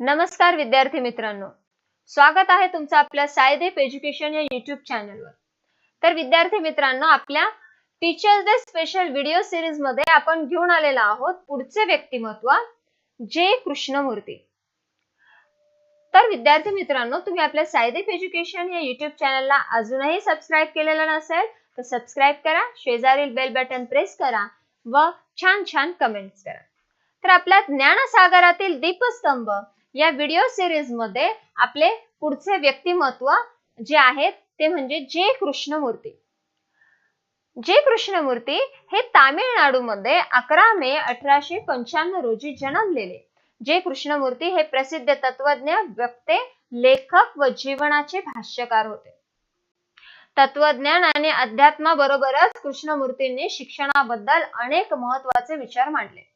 नमस्कार विद्यार्थी मित्रांनो. स्वागत आहे तुमचं आपल्या सायदेप एज्युकेशन या युट्यूब चॅनलवर तर विद्यार्थी मित्रांनो आपल्या टीचर्स डे स्पेशल व्हिडिओ सिरीजमध्ये आपण घेऊन आलेलो आहोत पुढचे व्यक्तिमत्व जे कृष्णमूर्ती. तर विद्यार्थी मित्रांनो तुम्ही आपल्या सायदेप एज्युकेशन या युट्यूब चॅनलला अजूनही सबस्क्राईब केलेलं नसेल तर सबस्क्राईब करा शेजारील बेल बटन प्रेस करा व छान छान कमेंट्स करा. तर आपल्या ज्ञानसागरातील दीपस्तंभ या व्हिडिओ सिरीजमध्ये आपले पुढचे व्यक्तिमत्व जे आहेत ते म्हणजे जे कृष्णमूर्ती. जे कृष्णमूर्ती हे तामिळनाडूमध्ये अकरा मे अठराशे पंच्याण्णव रोजी जन्मलेले. जे कृष्णमूर्ती हे प्रसिद्ध तत्वज्ञ व्यक्ते लेखक व जीवनाचे भाष्यकार होते. तत्वज्ञान आणि अध्यात्माबरोबरच कृष्णमूर्तींनी शिक्षणाबद्दल अनेक महत्त्वाचे विचार मांडले.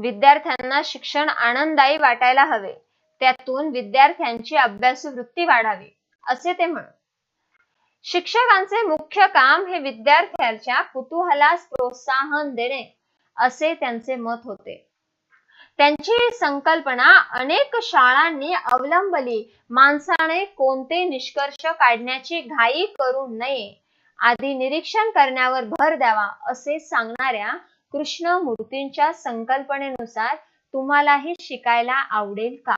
विद्यार्थ्यांना शिक्षण आनंददायी वाटायला हवे. त्यातून विद्यार्थ्यांची अभ्यास वृत्ती वाढावी असे ते म्हणत. शिक्षकांचे मुख्य काम हे विद्यार्थ्यांच्या कुतूहलास प्रोत्साहन देणे असे त्यांचे मत होते. त्यांची संकल्पना अनेक शाळांनी अवलंबली. माणसाने कोणते निष्कर्ष काढण्याची घाई करू नये. आधी निरीक्षण करण्यावर भर द्यावा असे सांगणाऱ्या कृष्ण मूर्तींच्या संकल्पनेनुसार तुम्हालाही शिकायला आवडेल का?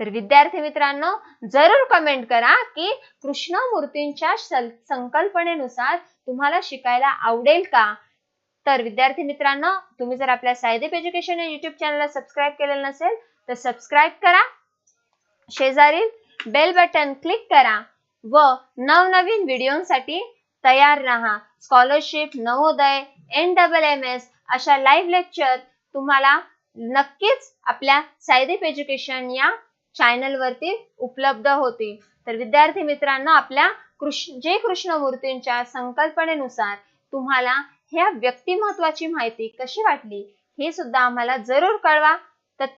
तर विद्यार्थी मित्रांनो जरूर कमेंट करा की कृष्णमूर्तींच्या संकल्पनेनुसार तुम्हाला शिकायला आवडेल का? तर विद्यार्थी मित्रांनो तुम्ही जर आपल्या सायदेप एज्युकेशन या युट्यूब चॅनलला सबस्क्राईब केलेलं नसेल तर सबस्क्राईब करा. शेजारील बेल बटन क्लिक करा व नवनवीन व्हिडिओसाठी तयार राहा. Scholarship Navodaya N double M S अशा लाईव्ह लेक्चर तुम्हाला नक्कीच आपल्या सायदीप एज्युकेशन या चॅनलवरती उपलब्ध होतील. तर विद्यार्थी मित्रांनो आपल्या कृष्ण जे कृष्णमूर्तींच्या संकल्पनेनुसार तुम्हाला ह्या व्यक्तिमत्वाची माहिती कशी वाटली हे सुद्धा आम्हाला जरूर कळवा.